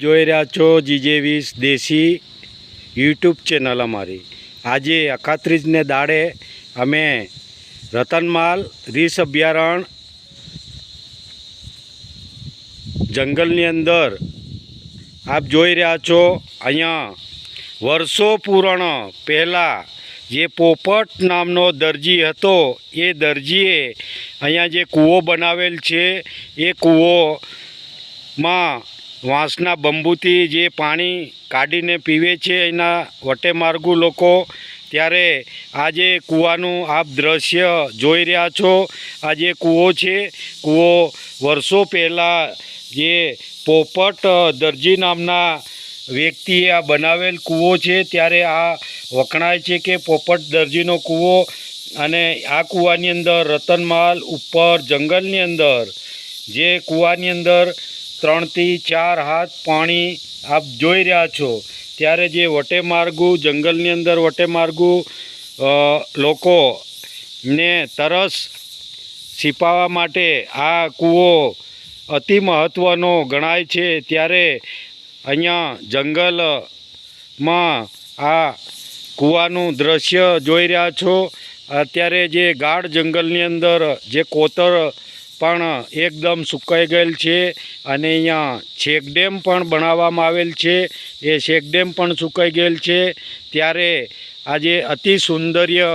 જોઈ રહ્યા છો જીજે વીસ દેશી યુટ્યુબ ચેનલ અમારી. આજે અખાત્રીજને દાડે અમે રતનમાલ, રીસ અભયારણ્ય જંગલની અંદર આપ જોઈ રહ્યા છો, અહીંયા વર્ષો પૂરણ પહેલાં જે પોપટ નામનો દરજી હતો, એ દરજીએ અહીંયા જે કૂવો બનાવેલ છે, એ કૂવોમાં વાંસના બંબુથી જે પાણી કાઢીને પીવે છે એના વટેમાર્ગુ લોકો, ત્યારે આ જે કૂવાનું આપ દ્રશ્ય જોઈ રહ્યા છો, આ જે કૂવો છે, કૂવો વર્ષો પહેલાં જે પોપટ દરજી નામના વ્યક્તિએ આ બનાવેલ કૂવો છે, ત્યારે આ વખણાય છે કે પોપટ દરજીનો કૂવો અને આ કૂવાની અંદર રતનમાલ ઉપર જંગલની અંદર, જે કૂવાની અંદર ત્રણથી ચાર હાથ પાણી આપ જોઈ રહ્યા છો. ત્યારે જે વટેમાર્ગુ જંગલની અંદર વટેમાર્ગુ લોકોને તરસ છીપાવવા માટે આ કૂવો અતિ મહત્ત્વનો ગણાય છે. ત્યારે અહીંયા જંગલમાં આ કૂવાનું દ્રશ્ય જોઈ રહ્યા છો. અત્યારે જે ગાઢ જંગલની અંદર જે કોતર પણ એકદમ સુકાઈ ગયેલ છે અને અહીંયા શેકડેમ પણ બનાવવામાં આવેલ છે. એ શેકડેમ પણ સુકાઈ ગયેલ છે. ત્યારે આજે અતિ સુંદર્ય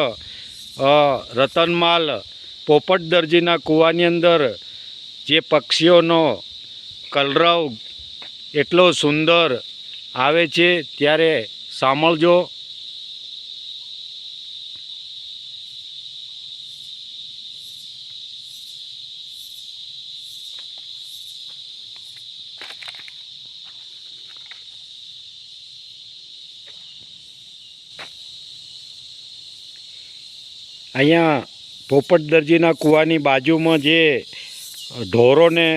રતનમાલ પોપટ દરજીના કૂવાની અંદર જે પક્ષીઓનો કલરવ એટલો સુંદર આવે છે. ત્યારે સાંભળજો. અહીંયા પોપટ દરજીના કૂવાની બાજુમાં જે ઢોરોને,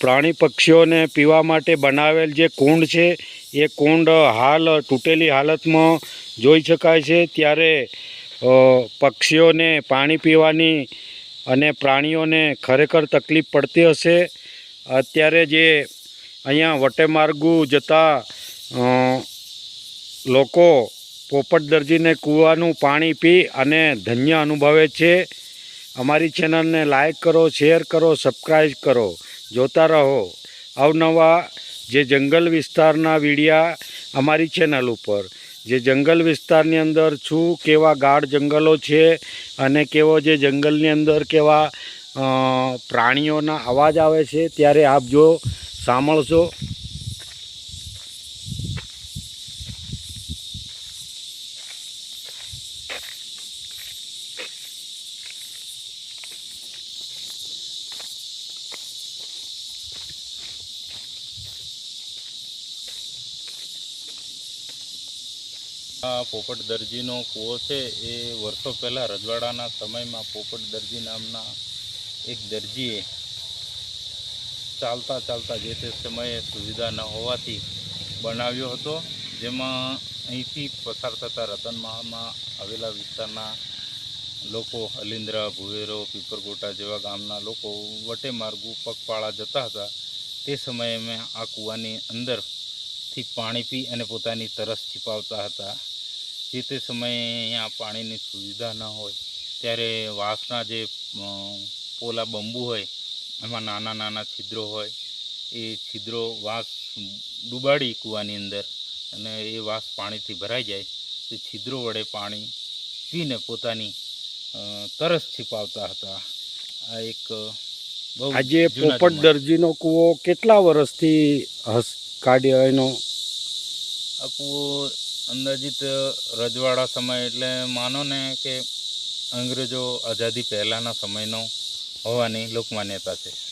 પ્રાણી પક્ષીઓને પીવા માટે બનાવેલ જે કુંડ છે, એ કુંડ હાલ, તૂટેલી હાલતમાં જોઈ શકાય છે. ત્યારે પક્ષીઓને પાણી પીવાની અને પ્રાણીઓને ખરેખર તકલીફ પડતી હશે. અત્યારે જે અહીંયા વટેમાર્ગુ જતા લોકો પોપટ દરજીને કૂવાનું પાણી પી અને ધન્ય અનુભવે છે. અમારી ચેનલને લાઇક કરો, શેર કરો સબસ્ક્રાઈબ કરો. જોતા રહો. અવનવા જે જંગલ વિસ્તારના વિડિયા અમારી ચેનલ ઉપર. જે જંગલ વિસ્તારની અંદર શું કેવા ગાઢ જંગલો છે અને કેવો જે જંગલની અંદર કેવા પ્રાણીઓના અવાજ આવે છે, ત્યારે આપ જો સાંભળશો. આ પોપટ દરજીનો કૂવો છે, એ વર્ષો પહેલાં રજવાડાના સમયમાં પોપટ દરજી નામના એક દરજીએ ચાલતા ચાલતા જે તે સમયે સુવિધા ન હોવાથી બનાવ્યો હતો, જેમાં અહીંથી પસાર થતા રતનમહાલમાં આવેલા વિસ્તારના લોકો અલિન્દ્રા ભુવેરો, પીપરગોટા જેવા ગામના લોકો વટે માર્ગુ પગપાળા જતા હતા. તે સમયે મેં આ કૂવાની અંદરથી પાણી પી અને પોતાની તરસ છીપાવતા હતા. જે તે સમયે અહીંયા પાણીની સુવિધા ન હોય ત્યારે વાંસના જે પોલા બંબુ હોય એમાં નાના નાના છિદ્રો હોય એ છિદ્રો વાંસ ડૂબાડી કૂવાની અંદર અને એ વાંસ પાણીથી ભરાઈ જાય તે છિદ્રો વડે પાણી પીને પોતાની તરસ છીપાવતા હતા. આ એક બહુ આજે પોપટ દરજીનો કૂવો કેટલા વર્ષથી હસ કાઢ્યો એનો? આ કૂવો અંદાજિત રજવાડા સમય એટલે માનો ને કે અંગ્રેજો આઝાદી પહેલાંના સમયનો હોવાની લોકમાન્યતા છે.